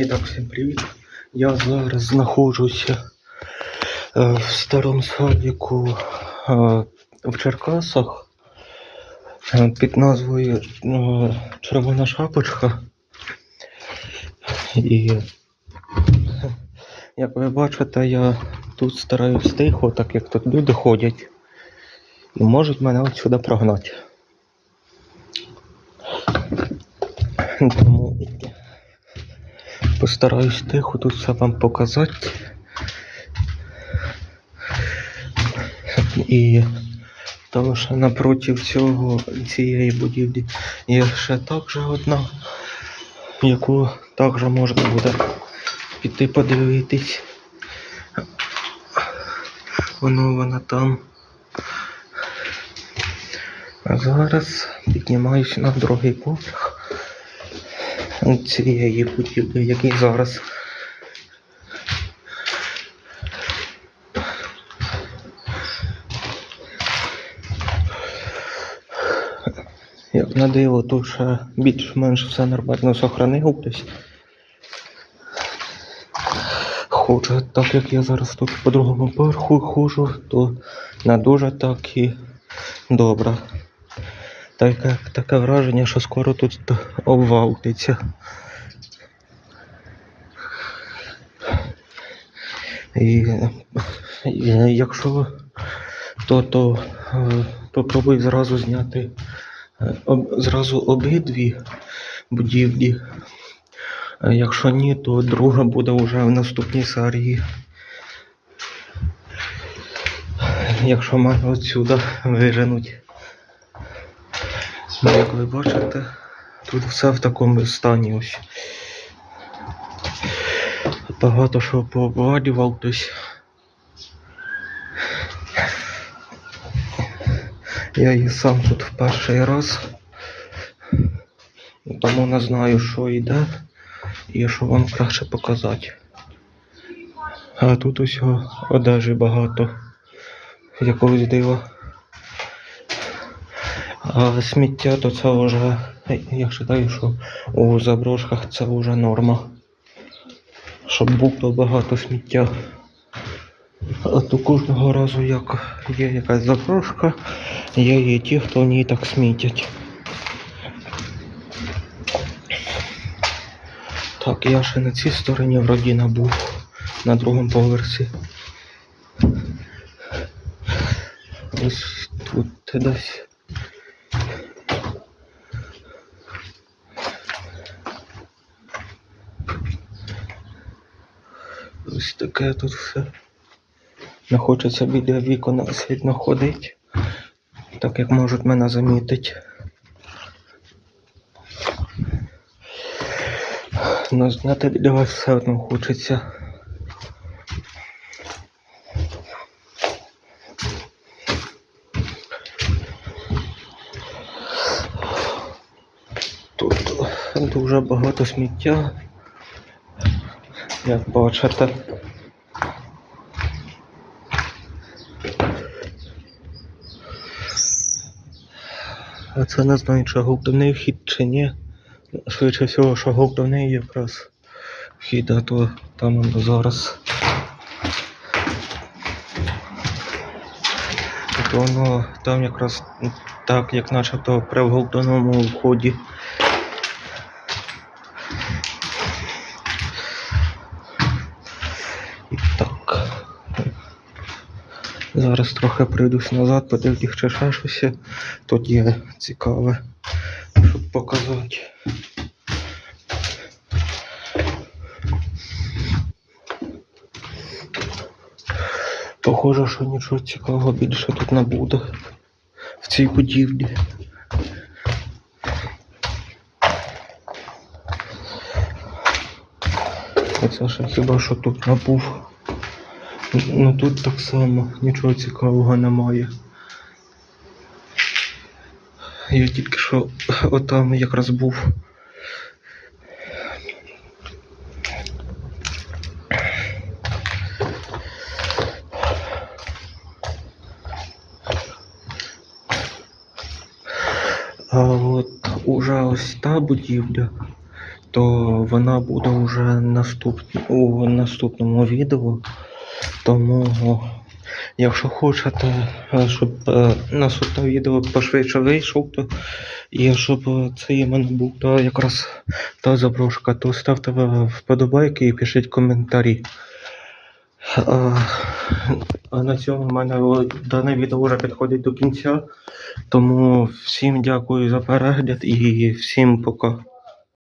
І так, всім привіт. Я зараз знаходжуся е, в старому садіку е, в Черкасах е, під назвою Червона шапочка. І як ви бачите, я тут стараюсь тихо, так як тут люди ходять. І можуть мене отсюди прогнати. Тому постараюсь тихо тут все вам показати. І тому що напроти цього цієї будівлі є ще також одна, яку також можна буде піти подивитись. Воно вона там. А зараз піднімаюся на другий поверх цієї будівлі, який зараз. Як на диво, тут ще більш-менш все нормально сохранилось. Хоча, так як я зараз тут по другому поверху ходжу, то не дуже так і добре. Так, таке враження, що скоро тут обвалиться. І, і якщо то, то е, попробуй зразу зняти е, об, зразу обидві будівлі. Е, Якщо ні, то друга буде вже в наступній серії. Якщо мене отсюда виженуть. Ну, Як ви бачите, тут все в такому стані ось. Багато що пообвалював хтось. Я і сам тут в перший раз. Тому не знаю, що йде і що вам краще показати. А тут усього одежі багато. Якогось дива. А сміття то це вже, я вважаю, що у заброшках це вже норма. Щоб було багато сміття. А то кожного разу, як є якась заброшка, є і ті, хто в ній так смітять. Так, я ще на цій стороні вроді набув на другому поверсі. Ось тут десь. Ось таке тут все. Не хочеться біля вікон сильно ходити, так як можуть мене замітити. Ну, зняти для вас все одно хочеться. Тут дуже багато сміття. Як бачите. А це не знаю, чи головний вхід чи ні. Швидше всього, що головний якраз вхід, а то там воно зараз. То воно там якраз так, як начебто при головному вході. Так. Зараз трохи прийдусь назад, подивлюсь, чи ще щось. Тут є цікаве, щоб показати. Похоже, що нічого цікавого більше тут не буде в цій будівлі. Оце ще хіба що тут набув. Ну тут так само нічого цікавого немає. Я тільки що отам якраз був. А от уже ось та будівля, то вона буде вже наступ... у наступному відео. Тому, якщо хочете, е, щоб е, наступне відео пошвидше вийшов, то і щоб е, це іменно був та якраз та заброшка, то ставте вподобайки і пишіть коментарі. А, а на цьому в мене дане відео вже підходить до кінця. Тому всім дякую за перегляд і всім пока.